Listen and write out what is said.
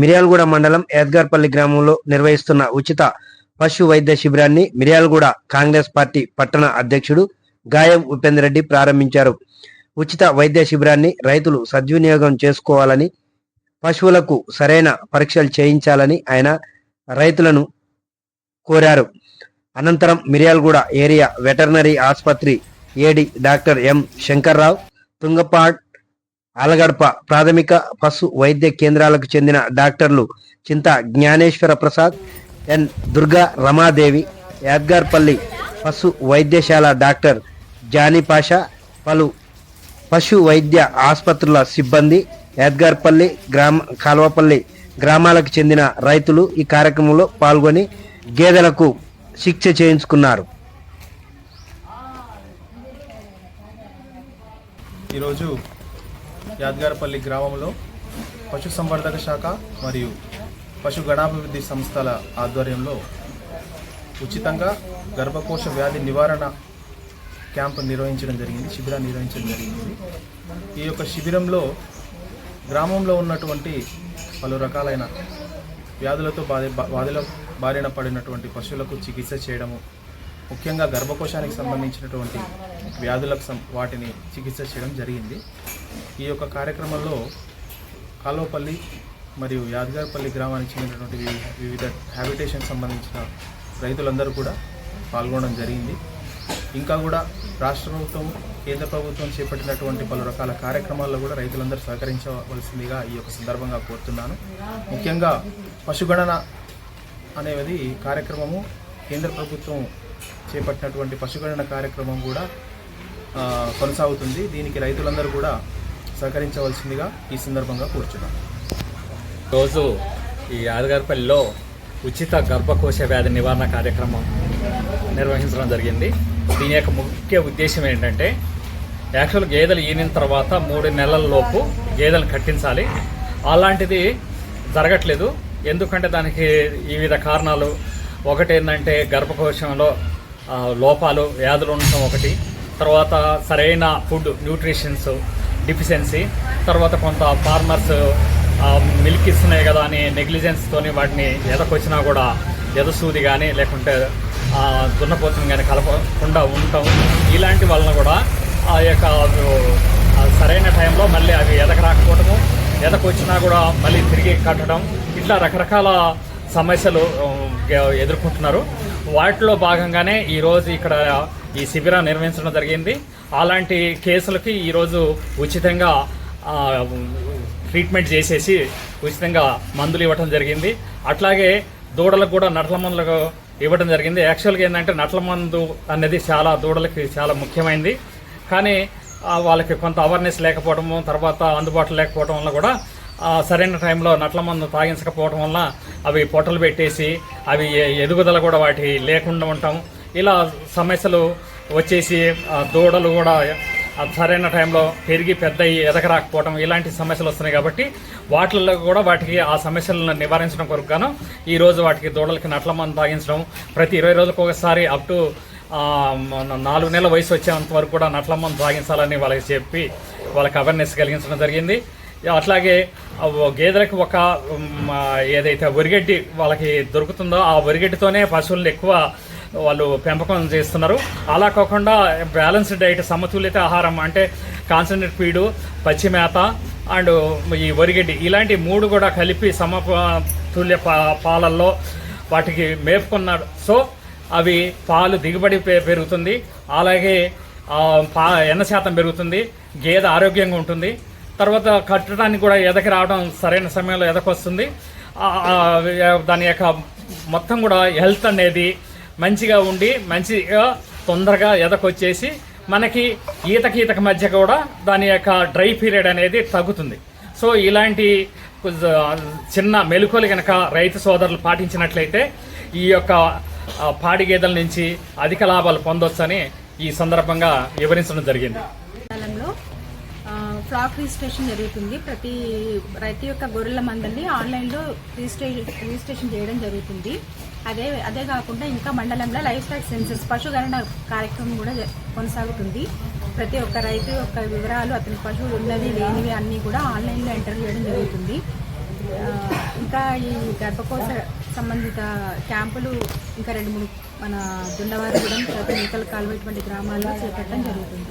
మిర్యాలగూడ మండలం ఏద్గార్పల్లి గ్రామంలో నిర్వహిస్తున్న ఉచిత పశు వైద్య శిబిరాన్ని మిర్యాలగూడ కాంగ్రెస్ పార్టీ పట్టణ అధ్యక్షుడు గాయం ఉపేందర్ రెడ్డి ప్రారంభించారు. ఉచిత వైద్య శిబిరాన్ని రైతులు సద్వినియోగం చేసుకోవాలని పశువులకు సరైన పరీక్షలు చేయించాలని ఆయన రైతులను కోరారు. అనంతరం మిర్యాలగూడ ఏరియా వెటర్నరీ ఆసుపత్రి AD doctor M Shankarrao Tungapad Alagadapa ప్రాథమిక పశు వైద్య కేంద్రాలకు చెందిన డాక్టర్లు చింత జ్ఞానేశ్వర ప్రసాద్ ఎన్ దుర్గా రమాదేవి యాద్గార్పల్లి పశు వైద్యశాల డాక్టర్ జానీ పాషా పలు పశు వైద్య ఆసుపత్రుల సిబ్బంది యాద్గార్పల్లి గ్రామ కాల్వపల్లి గ్రామాలకు చెందిన రైతులు ఈ కార్యక్రమంలో పాల్గొని గేదెలకు శిక్ష చేయించుకున్నారు. ఈరోజు యాద్గారపల్లి గ్రామంలో పశు సంవర్ధక శాఖ మరియు పశు గణాభివృద్ధి సంస్థల ఆధ్వర్యంలో ఉచితంగా గర్భకోశ వ్యాధి నివారణ క్యాంప్ నిర్వహించడం జరిగింది శిబిరాన్ని నిర్వహించడం జరిగింది. ఈ యొక్క శిబిరంలో గ్రామంలో ఉన్నటువంటి పలు రకాలైన వ్యాధులతో బాధి బాధలో బారిన పడినటువంటి పశువులకు చికిత్స చేయడము ముఖ్యంగా గర్భకోశానికి సంబంధించినటువంటి వ్యాధులకు వాటిని చికిత్స చేయడం జరిగింది. ఈ యొక్క కార్యక్రమంలో కాలువపల్లి మరియు యాదగారిపల్లి గ్రామానికి చెందినటువంటి వివిధ హ్యాబిటేషన్ సంబంధించిన రైతులందరూ కూడా పాల్గొనడం జరిగింది. ఇంకా కూడా రాష్ట్ర ప్రభుత్వం కేంద్ర ప్రభుత్వం చేపట్టినటువంటి పలు రకాల కార్యక్రమాల్లో కూడా రైతులందరూ సహకరించవలసిందిగా ఈ యొక్క సందర్భంగా కోరుతున్నాను. ముఖ్యంగా పశుగణన అనేది కార్యక్రమము కేంద్ర ప్రభుత్వం చేపట్టినటువంటి పశుగణన కార్యక్రమం కూడా కొనసాగుతుంది. దీనికి రైతులందరూ కూడా సహకరించవలసిందిగా ఈ సందర్భంగా కూర్చున్నాను రోజు ఈ యాదగారిపల్లిలో ఉచిత గర్భకోశ వ్యాధి నివారణ కార్యక్రమం నిర్వహించడం జరిగింది. దీని యొక్క ముఖ్య ఉద్దేశం ఏంటంటే యాక్చువల్ గేదెలు ఈనిన తర్వాత మూడు నెలల లోపు గేదెలు కట్టించాలి. అలాంటిది జరగట్లేదు. ఎందుకంటే దానికి వివిధ కారణాలు. ఒకటి ఏంటంటే గర్భకోశంలో లోపాలు వ్యాధులు ఉండటం ఒకటి. తర్వాత సరైన ఫుడ్ న్యూట్రిషన్స్ డిఫిషియన్సీ తర్వాత కొంత ఫార్మర్స్ మిల్క్ ఇస్తున్నాయి కదా అని నెగ్లిజెన్స్తోని వాటిని ఎదకొచ్చినా కూడా ఎదసూది కానీ లేకుంటే ఆ, దున్నపోతుని కానీ కలపకుండా ఉండటం ఇలాంటి వలన కూడా ఆ యొక్క సరైన టైంలో మళ్ళీ అవి ఎదకరాకపోవటము ఎదకొచ్చినా కూడా మళ్ళీ తిరిగి కట్టడం ఇట్లా రకరకాల సమస్యలు ఎదుర్కొంటున్నారు. వాటిలో భాగంగానే ఈరోజు ఇక్కడ ఈ శిబిరం నిర్వహించడం జరిగింది. అలాంటి కేసులకి ఈరోజు ఉచితంగా ట్రీట్మెంట్ చేసేసి ఉచితంగా మందులు ఇవ్వటం జరిగింది. అట్లాగే దూడలకు కూడా నట్ల మందులకు ఇవ్వడం జరిగింది. యాక్చువల్గా ఏంటంటే నట్ల మందు అనేది చాలా దూడలకి చాలా ముఖ్యమైనది కానీ వాళ్ళకి కొంత అవేర్నెస్ లేకపోవడము తర్వాత అందుబాటులో లేకపోవడం వల్ల కూడా సరైన టైంలో నట్ల మందు తాగించకపోవడం వల్ల అవి పొట్టలు పెట్టేసి అవి ఎదుగుదల కూడా వాటి లేకుండా ఉండటం ఇలా సమస్యలు వచ్చేసి దూడలు కూడా సరైన టైంలో పెరిగి పెద్ద ఎదగరాకపోవడం ఇలాంటి సమస్యలు వస్తున్నాయి కాబట్టి వాటిల్లో కూడా వాటికి ఆ సమస్యలను నివారించడం కొరకు గాను ఈ రోజు వాటికి దూడలకి నట్ల మందు తాగించడం ప్రతి ఇరవై రోజులకు ఒకసారి అప్ టు నాలుగు నెలల వయసు వచ్చేంత వరకు కూడా నట్ల మందు తాగించాలని వాళ్ళకి చెప్పి వాళ్ళకి అవేర్నెస్ కలిగించడం జరిగింది. అట్లాగే గేదెలకు ఒక ఏదైతే వరిగడ్డి వాళ్ళకి దొరుకుతుందో ఆ వరిగడ్డితోనే పశువులను ఎక్కువ వాళ్ళు పెంపకం చేస్తున్నారు. అలా కాకుండా బ్యాలెన్స్డ్ డైట్ సమతుల్యత ఆహారం అంటే కాన్సన్ట్రేట్ ఫీడు పచ్చి మేత అండ్ ఈ వరిగడ్డి ఇలాంటి మూడు కూడా కలిపి సమతుల్య పాలల్లో వాటికి మేపుకున్నాడు సో అవి పాలు దిగుబడి పెరుగుతుంది. అలాగే పా ఎన్న శాతం పెరుగుతుంది. గేదె ఆరోగ్యంగా ఉంటుంది. తర్వాత కట్టడానికి కూడా ఎదకి రావడం సరైన సమయంలో ఎదకొస్తుంది. దాని యొక్క మొత్తం కూడా హెల్త్ అనేది మంచిగా ఉండి మంచిగా తొందరగా ఎదకొచ్చేసి మనకి ఈతకి ఈతకి మధ్య కూడా దాని యొక్క డ్రై పీరియడ్ అనేది తగ్గుతుంది. సో ఇలాంటి చిన్న మెలకువలు కనుక రైతు సోదరులు పాటించినట్లయితే ఈ యొక్క పాడి గేదెల నుంచి అధిక లాభాలు పొందొచ్చని ఈ సందర్భంగా వివరించడం జరిగింది. ఫ్లాక్ రిజిస్ట్రేషన్ జరుగుతుంది. ప్రతి ప్రతి ఒక్క గొర్రెల మందల్ని ఆన్లైన్లో రిజిస్ట్రేషన్ రిజిస్ట్రేషన్ చేయడం జరుగుతుంది. అదే అదే కాకుండా ఇంకా మండలంలో లైఫ్ స్టాక్ సెన్సెస్ పశుగణన కార్యక్రమం కూడా కొనసాగుతుంది. ప్రతి ఒక్క రైతు యొక్క వివరాలు అతని పశువులు ఉన్నవి లేనివి అన్నీ కూడా ఆన్లైన్లో ఎంటర్ చేయడం జరుగుతుంది. ఇంకా ఈ గర్భకోశ సంబంధిత క్యాంపులు ఇంకా రెండు మూడు మన దున్నవారిగూడెం తర్వాత నీకల కాలువ ఇటువంటి గ్రామాల్లో చేపట్టడం జరుగుతుంది.